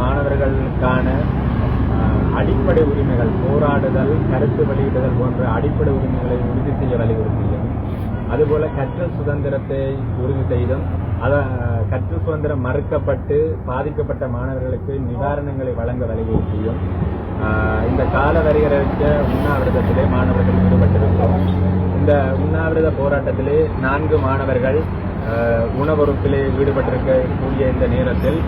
மாணவர்களுக்கான அடிப்படை உரிமைகள் போராடுதல் கருத்து வெளியிடுதல் போன்ற அடிப்படை உரிமைகளை உறுதி செய்ய வலியுறுத்தியும். அதுபோல கற்றல் சுதந்திரத்தை உறுதி செய்தும் அதை கற்றல் சுதந்திரம் மறுக்கப்பட்டு பாதிக்கப்பட்ட மாணவர்களுக்கு நிவாரணங்களை வழங்க வலியுறுத்தியும் இந்த கால வரையறைக்க உண்ணாவிரதத்திலே மாணவர்கள் ஈடுபட்டிருக்கிறோம். இந்த உண்ணாவிரத போராட்டத்திலே நான்கு மாணவர்கள் உணவொறுப்பிலே ஈடுபட்டிருக்கக்கூடிய இந்த நேரத்தில்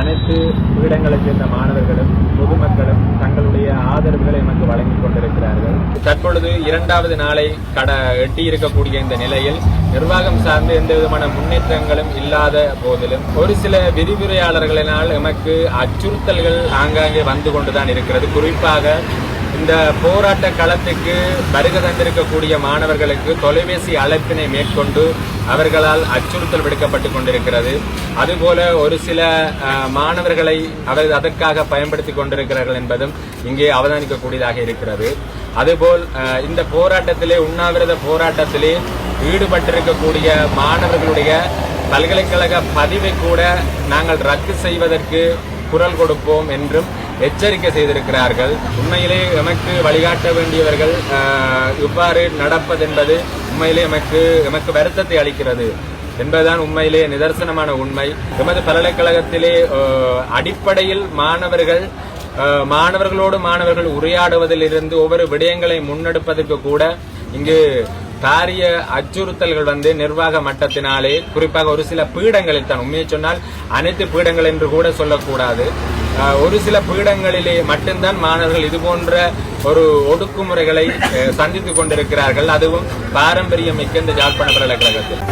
அனைத்து பீடங்களைச் சேர்ந்த மாணவர்களும் பொதுமக்களும் தங்களுடைய ஆதரவுகளை எமக்கு வழங்கிக் கொண்டிருக்கிறார்கள். தற்பொழுது இரண்டாவது நாளை கட எட்டியிருக்கக்கூடிய இந்த நிலையில் நிர்வாகம் சார்ந்து எந்த விதமான முன்னேற்றங்களும் இல்லாத போதிலும் ஒரு சில விரிவுரையாளர்களினால் எமக்கு அச்சுறுத்தல்கள் ஆங்காங்கே வந்து கொண்டுதான் இருக்கிறது. குறிப்பாக இந்த போராட்ட களத்துக்கு வருகை தந்திருக்கக்கூடிய மாணவர்களுக்கு தொலைபேசி அழைப்பினை மேற்கொண்டு அவர்களால் அச்சுறுத்தல் விடுக்கப்பட்டு கொண்டிருக்கிறது. அதுபோல ஒரு சில மாணவர்களை அவர் அதற்காக பயன்படுத்திக் கொண்டிருக்கிறார்கள் என்பதும் இங்கே அவதானிக்கக்கூடியதாக இருக்கிறது. அதுபோல் இந்த போராட்டத்திலே உண்ணாவிரத போராட்டத்திலே ஈடுபட்டிருக்கக்கூடிய மாணவர்களுடைய பல்கலைக்கழக பதிவை கூட நாங்கள் ரத்து செய்வதற்கு குரல் கொடுப்போம் என்றும் எச்சரிக்கை செய்திருக்கிறார்கள். உண்மையிலே எமக்கு வழிகாட்ட வேண்டியவர்கள் இவ்வாறு நடப்பதென்பது உண்மையிலே எமக்கு எமக்கு வருத்தத்தை அளிக்கிறது. என்பதுதான் உண்மையிலே நிதர்சனமான உண்மை. எமது பல்கலைக்கழகத்திலே அடிப்படையில் மாணவர்கள் மாணவர்களோடு மாணவர்கள் உரையாடுவதிலிருந்து ஒவ்வொரு விடயங்களை முன்னெடுப்பதற்கு கூட இங்கு பாரிய அச்சுறுத்தல்கள் வந்து நிர்வாக மட்டத்தினாலே குறிப்பாக ஒரு சில பீடங்களில் தான். உண்மையை சொன்னால் அனைத்து பீடங்கள் என்று கூட சொல்லக்கூடாது. ஒரு சில பீடங்களிலே மட்டும்தான் மாணவர்கள் இது போன்ற ஒரு ஒடுக்குமுறைகளை சந்தித்துக் கொண்டிருக்கிறார்கள். அதுவும் பாரம்பரியம் மிக்க இந்த ஜாழ்ப்பாண பல்கலைக்கழகத்தில்.